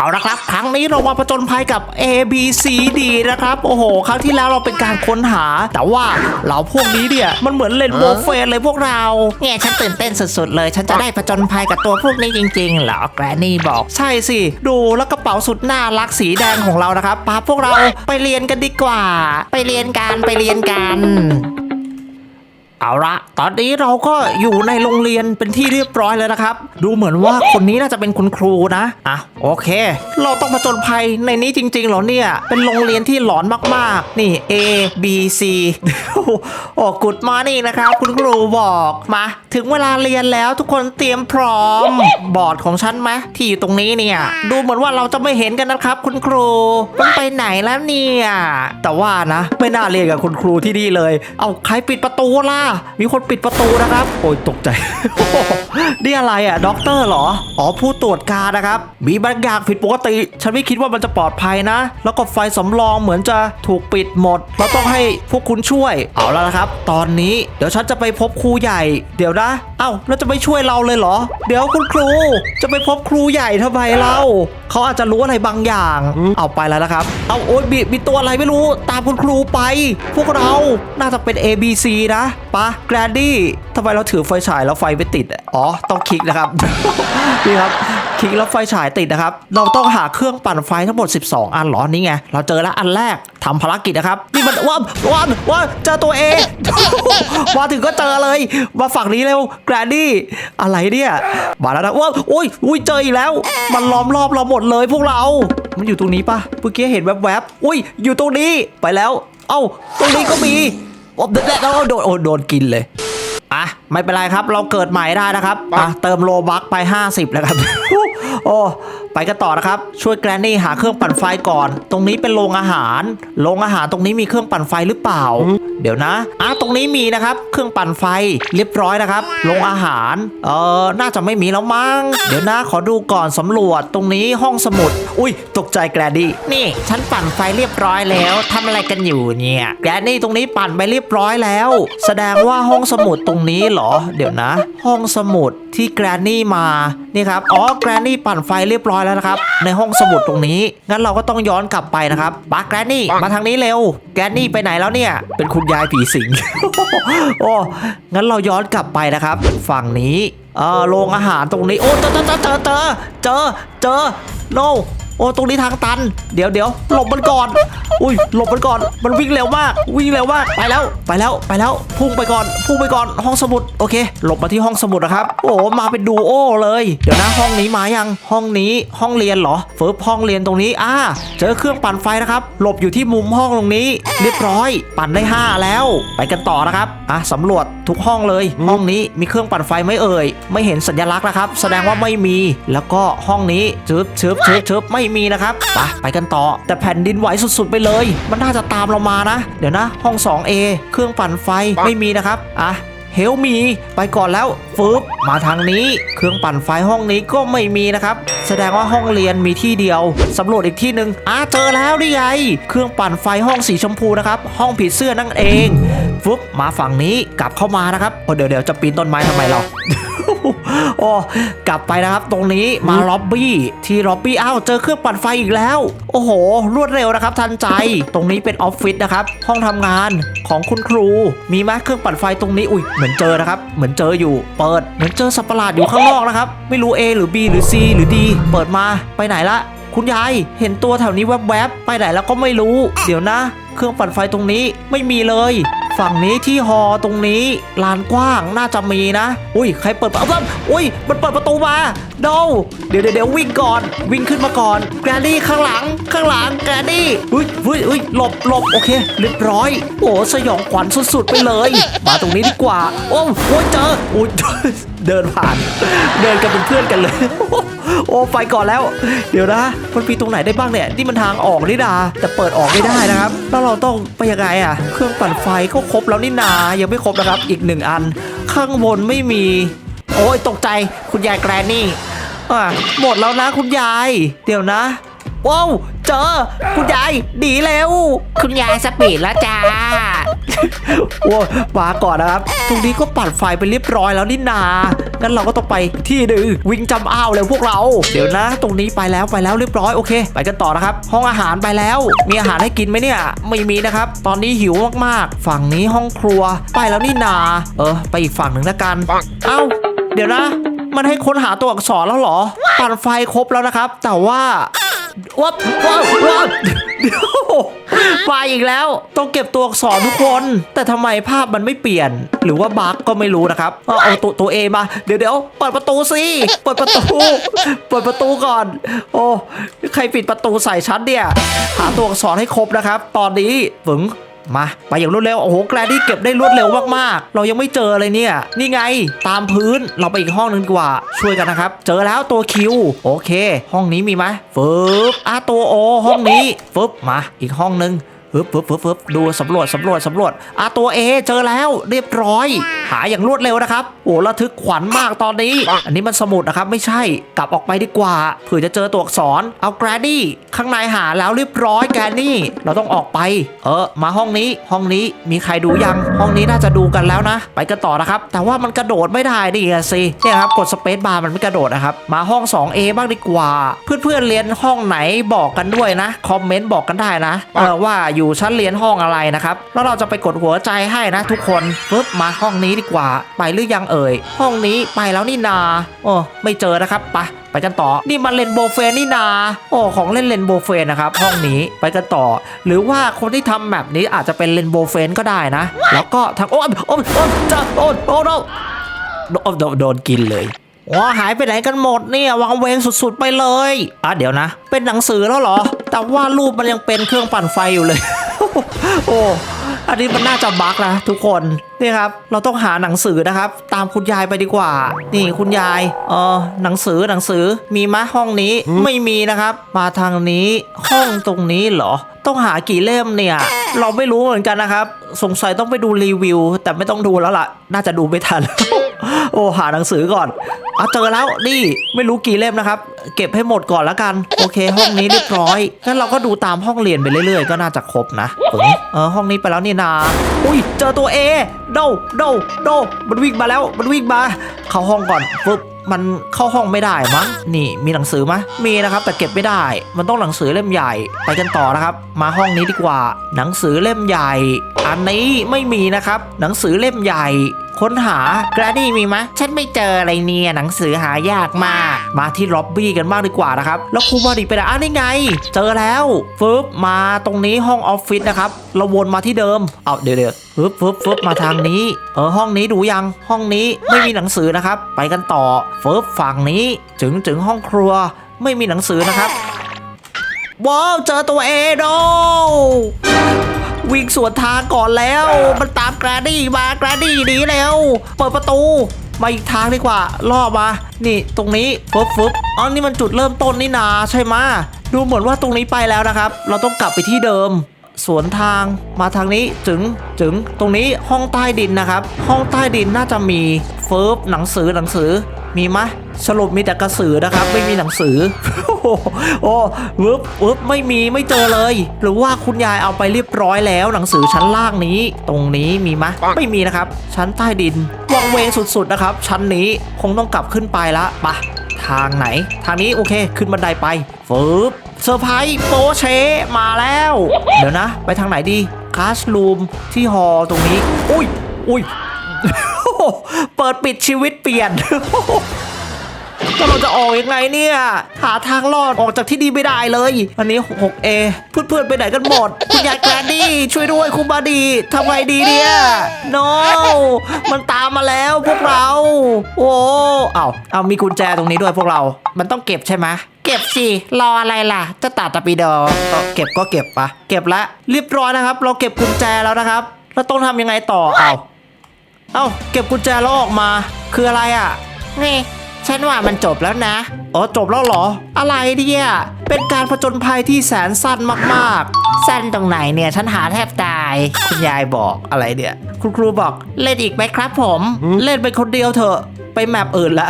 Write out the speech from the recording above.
เอาละครับ ครั้งนี้เรามาผจญภัยกับ A B C D นะครับ โอ้โห ครั้งที่แล้วเราเป็นการค้นหา แต่ว่าเราพวกนี้เนี่ย มันเหมือนเล่นโบเฟนเลยพวกเราเนี่ยฉันตื่นเต้นสุดๆเลย ฉันจะได้ผจญภัยกับตัวพวกนี้จริงๆเหรอแกรนนี่บอก ใช่สิ ดูแล้วกระเป๋าสุดน่ารักสีแดงของเรานะครับปาพวกเราไปเรียนกันดีกว่า ไปเรียนกันไปเรียนกัน เอาละตอนนี้เราก็อยู่ในโรงเรียนเป็นที่เรียบร้อยแล้วนะครับ ดูเหมือนว่าคนนี้น่าจะเป็นคุณครูนะ อะ โอเค เราต้องผจญภัยในนี้จริงๆเหรอเนี่ย เป็นโรงเรียนที่หลอนมากๆ นี่ A B C โอ้กุดมานี่นะครับ คุณครูบอกมา ถึงเวลาเรียนแล้วทุกคนเตรียมพร้อม บอร์ดของฉันไหมที่อยู่ตรงนี้เนี่ย ดูเหมือนว่าเราจะไม่เห็นกันนะครับ คุณครูมันไปไหนแล้วเนี่ยแต่ว่านะ ไม่น่าเรียนกับคุณครูที่นี่เลย เอาใครปิดประตูล่ะมีคนปิดประตูนะครับ โอ้ยตกใจ นี่อะไรอะด็อกเตอร์เหรอ อ๋อผู้ตรวจการนะครับ มีบางอย่างผิดปกติ ฉันไม่คิดว่ามันจะปลอดภัยนะ แล้วก็ไฟสำรองเหมือนจะถูกปิดหมด เราต้องให้พวกคุณช่วย เอาแล้วนะครับ ตอนนี้เดี๋ยวฉันจะไปพบครูใหญ่ เดี๋ยวนะ เอ้าแล้วจะไม่ช่วยเราเลยเหรอ เดี๋ยวคุณครู จะไปพบครูใหญ่ทำไมเล่าเขาอาจจะรู้อะไรบางอย่าง เอาไปแล้วนะครับ เอาโอ๊ยมีมีตัวอะไรไม่รู้ ตามคุณครูไป พวกเรา น่าจะเป็น A B C นะปะแกรนดี้ทำไมเราถือไฟฉายแล้วไฟไม่ติดอ๋อต้องคลิกนะครับ นี่ครับคลิกแล้วไฟฉายติดนะครับ เราต้องหาเครื่องปั่นไฟทั้งหมด 12 อันหรอนี่ไง เราเจอแล้วอันแรกทำภารกิจนะครับนี่มันว่าว่าว่าเจอตัวเองมาถึงก็เจอเลย มาฝั่งนี้เร็วแกรนดี้อะไรเนี่ยมาแล้วนะว้าวอุ้ยอุ้ยเจออีกแล้ว มันล้อมรอบเราหมดเลยพวกเรา มันอยู่ตรงนี้ปะเมื่อกี้เห็นแวบๆอุ้ยอยู่ตรงนี้ไปแล้ว เอ้าตรงนี้ก็มีโอ้แล้วโดนโดนกินเลย อะไม่เป็นไรครับ เราเกิดใหม่ได้นะครับอะเติมโลบักไป 50 แล้วครับ โอ้ ไปกันต่อนะครับ ช่วยแกรนนี่หาเครื่องปั่นไฟก่อน ตรงนี้เป็นโรงอาหาร โรงอาหารตรงนี้มีเครื่องปั่นไฟหรือเปล่า เดี๋ยวนะอะตรงนี้มีนะครับ เครื่องปั่นไฟเรียบร้อยนะครับ โรงอาหาร เออน่าจะไม่มีแล้วมั้ง เดี๋ยวนะ ขอดูก่อนสำรวจ ตรงนี้ห้องสมุด อุ้ย ตกใจแกรนนี่นี่ ฉันปั่นไฟเรียบร้อยแล้วทำอะไรกันอยู่เนี่ย แกรนนี่ตรงนี้ปั่นไปเรียบร้อยแล้ว แสดงว่าห้องสมุดตรงนี้เหรอ เดี๋ยวนะ ห้องสมุดที่แกรนนี่มานี่ครับอ๋อแกรนนี่ปั่นไฟเรียบร้อยแล้วนะครับในห้องสมุดตรงนี้ งั้นเราก็ต้องย้อนกลับไปนะครับปาแกรนนี่มาทางนี้เร็ว แกรนนี่ไปไหนแล้วเนี่ย เป็นคุณยายผีสิงโอ้งั้นเราย้อนกลับไปนะครับ ฝั่งนี้เออโรงอาหารตรงนี้ โอ้เจอเจอเจอเจอเจอเจอ no โอ้ตรงนี้ทางตัน เดี๋ยวเดี๋ยวหลบมันก่อน อุ้ยหลบมันก่อน มันวิ่งเร็วมาก วิ่งเร็วมาก ไปแล้ว ไปแล้ว ไปแล้ว พุ่งไปก่อน พุ่งไปก่อน ห้องสมุด โอเค หลบมาที่ห้องสมุดนะครับ โอ้มาเป็นดูโอเลย เดี๋ยวนะห้องนี้มายัง ห้องนี้ ห้องเรียนเหรอเฟิร์บห้องเรียนตรงนี้ อ่า เจอเครื่องปั่นไฟนะครับ หลบอยู่ที่มุมห้องตรงนี้ เรียบร้อย ปั่นได้ 5 แล้ว ไปกันต่อนะครับ อะสำรวจ ทุกห้องเลย ห้องนี้มีเครื่องปั่นไฟไหม่เอ่ย ไม่เห็นสัญลักษณ์นะครับ แสดงว่าไม่มี แล้วก็ห้องนี้ชึบชึบชึบชึบไม่มีนะครับไปไปกันต่อ แต่แผ่นดินไหวสุดๆไปเลย มันน่าจะตามเรามานะ เดี๋ยวนะ ห้อง 2A เครื่องปั่นไฟไม่มีนะครับอะเฮลมีไปก่อนแล้วฟึบมาทางนี้ เครื่องปั่นไฟห้องนี้ก็ไม่มีนะครับ แสดงว่าห้องเรียนมีที่เดียวสำรวจอีกที่หนึ่งอะเจอแล้วนี่ไงเครื่องปั่นไฟห้องสีชมพูนะครับ ห้องผีเสื้อนั่นเอง ฟึบมาฝั่งนี้กลับเข้ามานะครับโอ้เดี๋ยวเดี๋ยวจะปีนต้นไม้ทำไมเราโอ้กลับไปนะครับ ตรงนี้มาล็อบบี้ที่ล็อบบี้อ้าวเจอเครื่องปั่นไฟอีกแล้ว โอ้โห รวดเร็วนะครับ ทันใจตรงนี้เป็นออฟฟิศนะครับ ห้องทำงานของคุณครูมีไหมเครื่องปั่นไฟตรงนี้อุ้ยเหมือนเจอนะครับ เหมือนเจออยู่ เปิดเหมือนเจอสัตว์ประหลาดอยู่ข้างนอกนะครับ ไม่รู้ A หรือ B หรือ C หรือ D เปิดมาไปไหนละคุณยายเห็นตัวแถวนี้แวบๆไปไหนแล้วก็ไม่รู้ เดี๋ยวนะ เครื่องปั่นไฟตรงนี้ไม่มีเลย ฝั่งนี้ที่ฮอตรงนี้ลานกว้างน่าจะมีนะ อุ้ยใครเปิดประตูอุ้ยมันเปิดประตูมาโดเดี๋ยวเดี๋ยววิ่งก่อน วิ่งขึ้นมาก่อนแกรดี้ข้างหลังข้างหลังแกรดี้อุ้ยอุ้ยอุ้ยหลบหลบโอเค เรียบร้อย โอ้สยองขวัญสุดๆไปเลย มาตรงนี้ดีกว่า โอ้โหเจออุ้ย เดินผ่าน เดินกันเป็นเพื่อนกันเลย โอ้ไปก่อนแล้ว เดี๋ยวนะ มันมีตรงไหนได้บ้างเนี่ยนี่มันทางออกนี่ดาแต่เปิดออกไม่ได้นะครับ แล้วเราต้องไปยังไงอะ เครื่องปั่นไฟก็ครบแล้วนี่นา ยังไม่ครบนะครับ อีกหนึ่งอัน ข้างบนไม่มี โอ้ยตกใจคุณยายแกรนนี่อะหมดแล้วนะคุณยาย เดี๋ยวนะว้าวเจอ คุณยายดีเร็วคุณยายสปีดแล้วจ้า โอ้มาก่อนนะครับตรงนี้ก็ปัดไฟไปเรียบร้อยแล้วนี่นางั้นเราก็ต้องไปที่หนึ่งวิ่งจำอ้าวเลยพวกเรา เดี๋ยวนะ ตรงนี้ไปแล้วไปแล้วเรียบร้อยโอเค ไปกันต่อนะครับ ห้องอาหารไปแล้ว มีอาหารให้กินไหมเนี่ย ไม่มีนะครับ ตอนนี้หิวมากๆ ฝั่งนี้ห้องครัว ไปแล้วนี่นา เออ ไปอีกฝั่งหนึ่งละกัน เอ้า เดี๋ยวนะ มันให้ค้นหาตัวอักษรแล้วเหรอ ปั่นไฟครบแล้วนะครับ แต่ว่า วับวับวับเดี๋ยวมาอีกแล้ว ต้องเก็บตัวอักษรทุกคน แต่ทำไมภาพมันไม่เปลี่ยน หรือว่าบั๊กก็ไม่รู้นะครับเอาเอาตัวตัวเอมาเดี๋ยวเดี๋ยวเปิดประตูสิเปิดประตูเปิดประตูก่อน โอ้ใครปิดประตูใส่ฉันเนี่ย หาตัวอักษรให้ครบนะครับ ตอนนี้ฝึง มาไปอย่างรวดเร็วโอ้โหแกรดี้เก็บได้รวดเร็วมากๆ เรายังไม่เจอเลยเนี่ย นี่ไงตามพื้นเราไปอีกห้องนึงดีกว่า ช่วยกันนะครับ เจอแล้วตัวคิวโอเค ห้องนี้มีไหมฟึบอะตัวโอห้องนี้ฟึบมาอีกห้องหนึง ฟึบฟึบฟึบฟึบดูสำรวจสำรวจสำรวจอะตัวเอเจอแล้วเรียบร้อย หาอย่างรวดเร็วนะครับโอ้ระทึกขวัญมากตอนนี้ อันนี้มันสมุดนะครับไม่ใช่กลับออกไปดีกว่าเผื่อจะเจอตัวอักษรเอาแกรดี้ข้างในหาแล้วเรียบร้อยแกรนี่เราต้องออกไป เออ มาห้องนี้ห้องนี้มีใครดูยัง ห้องนี้น่าจะดูกันแล้วนะ ไปกันต่อนะครับ แต่ว่ามันกระโดดไม่ได้ดิอะสิเนี่ยครับกดสเปซบาร์มันไม่กระโดดนะครับมาห้อง 2A บ้างดีกว่า เพื่อนๆเรียนห้องไหนบอกกันด้วยนะคอมเมนต์บอกกันได้นะเออว่าอยูู่ชั้นเรียนห้องอะไรนะครับ แล้วเราจะไปกดหัวใจให้นะทุกคนปึ๊บมาห้องนี้ดีกว่า ไปหรือยังเอ่ย ห้องนี้ไปแล้วนี่นา โอ้ไม่เจอนะครับไปไปกันต่อ นี่มันเลนโบเฟนนี่นา โอ้ของเล่นเลนโบเฟนนะครับ ห้องนี้ไปกันต่อ หรือว่าคนที่ทำแบบนี้อาจจะเป็นเลนโบเฟนก็ได้นะ แล้วก็ทางโอ้โอ้โอ้จะโอ้โอ้โอ้ยโดนโดนโดนกินเลย ว้าหายไปไหนกันหมดเนี่ยวางเวงสุดๆไปเลยอะเดี๋ยวนะ เป็นหนังสือแล้วเหรอ แต่ว่ารูปมันยังเป็นเครื่องปั่นไฟอยู่เลย โอ้อันนี้มันน่าจะบั๊กนะทุกคนนี่ครับ เราต้องหาหนังสือนะครับ ตามคุณยายไปดีกว่า นี่คุณยายเออหนังสือหนังสือมีมะห้องนี้ไม่มีนะครับ มาทางนี้ห้องตรงนี้เหรอ ต้องหากี่เล่มเนี่ย เราไม่รู้เหมือนกันนะครับ สงสัยต้องไปดูรีวิว แต่ไม่ต้องดูแล้วล่ะ น่าจะดูไม่ทัน โอ้หาหนังสือก่อนอะเจอแล้วนี่ไม่รู้กี่เล่มนะครับ เก็บให้หมดก่อนล้วกัน โอเค ห้องนี้เรียบร้อยงั้นเราก็ดูตามห้องเรียนไปเรื่อยๆ ก็น่าจะครบนะเออเออห้องนี้ไปแล้วนี่นา อุ้ยเจอตัวเอโดโดโดมันวิ่งมาแล้วมันวิ่งมาเข้าห้องก่อนปึ๊บมันเข้าห้องไม่ได้มั้ง นี่มีหนังสือไหมมีนะครับแต่เก็บไม่ได้ มันต้องหนังสือเล่มใหญ่ ไปกันต่อนะครับ มาห้องนี้ดีกว่า หนังสือเล่มใหญ่ อันนี้ไม่มีนะครับ หนังสือเล่มใหญ่ ค้นหากราดี้มีไหมฉันไม่เจออะไรเนี่ยหนังสือหายากมาก มาที่ล็อบบี้กันบ้างดีกว่านะครับ แล้วครูบอดี้ไปไหนอะนี่ไง เจอแล้วฟึบมาตรงนี้ห้องออฟฟิศนะครับเราวนมาที่เดิมเอาเดี๋ยวเดี๋ยวฟึบฟึบฟึบมาทางนี้เออห้องนี้ดูยังห้องนี้ไม่มีหนังสือนะครับ ไปกันต่อฟึบฝั่งนี้ถึงถึงห้องครัว ไม่มีหนังสือนะครับว้าวเจอตัวเอโด วิ่งสวนทางก่อนแล้ว มันตามแกรดี้มาแกรดี้หนีแล้วเปิดประตูมาอีกทางดีกว่าล่อมา นี่ตรงนี้ฟึบฟึบอ๋อนี่มันจุดเริ่มต้นนี่นาใช่ไหมะดูเหมือนว่าตรงนี้ไปแล้วนะครับ เราต้องกลับไปที่เดิม สวนทางมาทางนี้จึงจึงตรงนี้ห้องใต้ดินนะครับ ห้องใต้ดินน่าจะมีเฟิร์บหนังสือหนังสือมีไหมะสรุปมีแต่กระสือนะครับ ไม่มีหนังสือ โอ้โหโอ้วึบวึบไม่มีไม่เจอเลย หรือว่าคุณยายเอาไปเรียบร้อยแล้ว หนังสือชั้นล่างนี้ ตรงนี้มีไหมะไม่มีนะครับ ชั้นใต้ดินวังเวงสุดๆนะครับ ชั้นนี้คงต้องกลับขึ้นไปละไปะทางไหน ทางนี้โอเค ขึ้นบันไดไปฟึบเซอร์ไพรส์โปเชมาแล้ว เดี๋ยวนะ ไปทางไหนดีคลาสรูมที่ฮอลล์ตรงนี้ อุ้ยอุ้ยเปิดปิดชีวิตเปลี่ยน แล้วเราจะออกยังไงเนี่ย หาทางรอดออกจากที่นี่ไม่ได้เลยอันนี้ 6A เพื่อนๆไปไหนกันหมด คุณยายแกรนดี้ช่วยด้วยคุณบาดีทำไงดีเนี่ย no มันตามมาแล้วพวกเรา โอ้เอาเอามีกุญแจตรงนี้ด้วยพวกเรา มันต้องเก็บใช่ไหมเก็บสิ รออะไรล่ะจะตัดตะปีโดเออเก็บก็เก็บปะเก็บละเรียบร้อยนะครับ เราเก็บกุญแจแล้วนะครับแล้วต้องทำยังไงต่อเอาเอ้าเก็บกุญแจแล้วออกมาคืออะไรอะ นี่ ฉันว่ามันจบแล้วนะ อ๋อจบแล้วเหรอ อะไรเนี่ย เป็นการผจญภัยที่แสนสั้นมากๆ สั้นตรงไหนเนี่ยฉันหาแทบตาย คุณยายบอกอะไรเนี่ย คุณครูบอกเล่นอีกไหมครับผม เล่นไปคนเดียวเถอะ ไปแมปอื่นละ